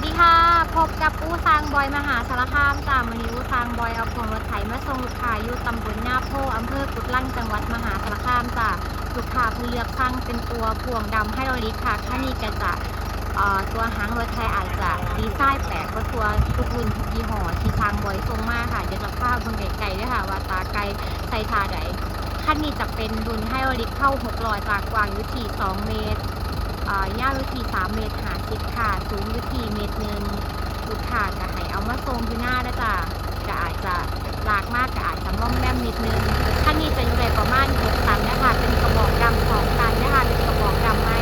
วัสดีค่ะ พบกับอู้ซางบอยมหาสารคามจากมือนี้อู้ซางบอยเอาพวงรถไถมาส่งลูกค้าอยู่ตำบลหน้าโพอำเภอกุดลั่งจังหวัดมหาสารคามจ้ะลูกค้าเพิ่นเลือกสั่งเป็นตัวพวงดำให้เราลิค่ะค่านี้ก็จะตัวหางรถไถอาจจะดีไซน์แปลกกว่าตัวทุกรุ่นทุกยี่ห้อที่ทางบอยส่งมาค่ะเดี๋ยวจะพาเบิ่งไกลๆด้วยค่ะ ว่าตาไกลใส่ทาใดคันนี้จะเป็นรุ่นให้เราลิตเข้า600จากกว้างอยู่ที่2เมตร ยาวอยู่ที่3เมตรหาสิบค่ะสูงอยู่ที่เมตรหนึ่งลูกค่ะกะให้เอามาทรงอยู่หน้านะจ๊ะก็อาจจะหลากมากก็อาจจะม่อมแม่มนิดนึงท่านนี้จะอยู่ในประมาณ6ตันนะคะ เป็นกระบอกดำสองตันนะคะ เป็นกระบอกดำให้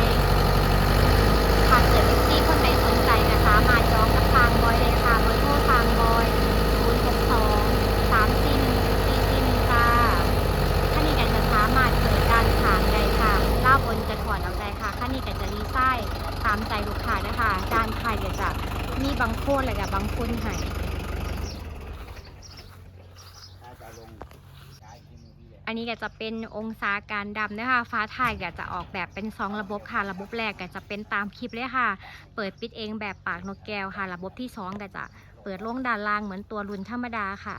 ถ้าเกิดเอฟซีคนใดสนใจนะคะ มาจองกับทางบอยเลยค่ะเบอร์โทรทางบอย062 3 4 1 4 4 1ค่ะ ขั้นนี้กันจะสามารถเปิดด้านขางได้ค่ะล่า บนจะถอดออกได้ค่ะขั้นนี้กันจะรีไส้ตามใจลูกค้านะคะด้านท้ายก็จะมีบางโคนและกับบางคนให้อันนี้ก็จะเป็นองศาการดำนะคะฟ้าถ่ายก็จะออกแบบเป็น2ระบบค่ะ ระบบแรกก็จะเป็นตามคลิปเลยค่ะ เปิดปิดเองแบบปากนกแก้วค่ะ ระบบที่2ก็จะเปิดลงด้านล่างเหมือนตัวรุ่นธรรมดาค่ะ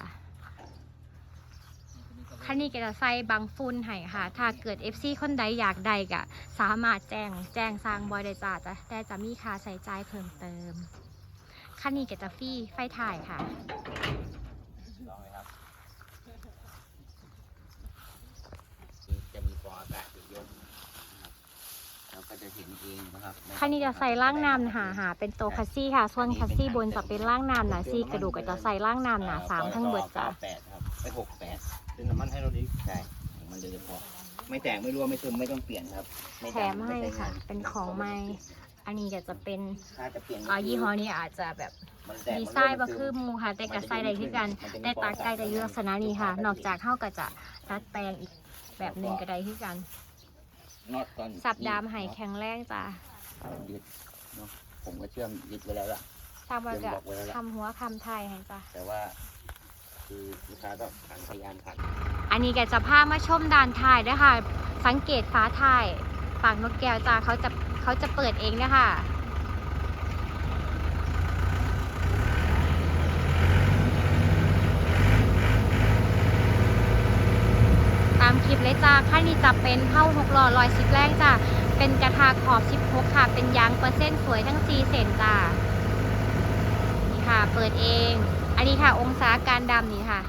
คันนี้ก็จะใส่บางฟุ้นให้ค่ะ ถ้าเกิด FC คนใดอยากได้ก็สามารถแจ้งแจ้งสร้างบอยได้จ้าจะแต่จะมีค่าใช้จ่ายเพิ่มเติม คันนี้ก็จะฟรีไฟถ่ายค่ะลองเลยครับนี่จะมีฟองอากาศอยู่เยอะนะครับเราก็จะเห็นเองนะครับคันนี้จะใส่ล่างน้ำหนาหาเป็นตัวคัสซี่ค่ะ ส่วนคัสซี่บนจะเป็นล่างน้ำหนาซี่กระดูกก็จะใส่ล่างน้ำหนาสามทั้งเบิดจ้ะ แปดครับไปหกแปด ซึ่งน้ำมันให้เราดีใช่มันเดือดพอไม่แตกไม่รั่วไม่ซึมไม่ต้องเปลี่ยนครับไแถมให้ค่ะเป็นของใหม่ อันนี้ก็จะเป็นถ้าจะเปลี่ยนอ่ายี่ห้อนี้อาจจะแบบมันแตกดีมันไซรั่วน์บ่คือหมูค่ะ แต่กับไซส์ใดคือกันแต่ตาไกลจะอยู่ลักษณะนี้ค่ะ นอกจากเข้าก็จะดัดแปลงอีกแบบหนึ่งก็ได้คือกัน น็อตตอนสับดามไห้แข็งแรงจ้ะยึดเนาะผมก็เชื่อมยึดไว้แล้วล่ะทราบว่าเดี๋จะยวบอกไว้แล้วล่ะทำหัวคำไทยให้จ้ะแต่ว่า คือลูกค้าต้องผ่านพยานผ่านอันนี้แกจะพามาชมด่านถ่ายด้วยค่ะ สังเกตฟ้าถ่ายปากนกแก้วจ้าเขาจะเขาจะเปิดเองนะคะตามคลิปเลยจ้าค่านี้จะเป็นเท่าหกล้อลอยสิบแรงจ้าเป็นกระทาขอบ16ค่ะ เป็นยางเปอร์เซ็นต์สวยทั้ง4เซนจ้านี่ค่ะ เปิดเอง อันนี้ค่ะ องศาการดำนี่ค่ะ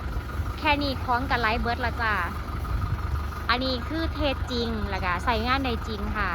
แค่นี้คล้องกับไลท์เบิร์ดละจ้าอันนี้คือเทจริงแล้วก็ใส่งานในจริงค่ะ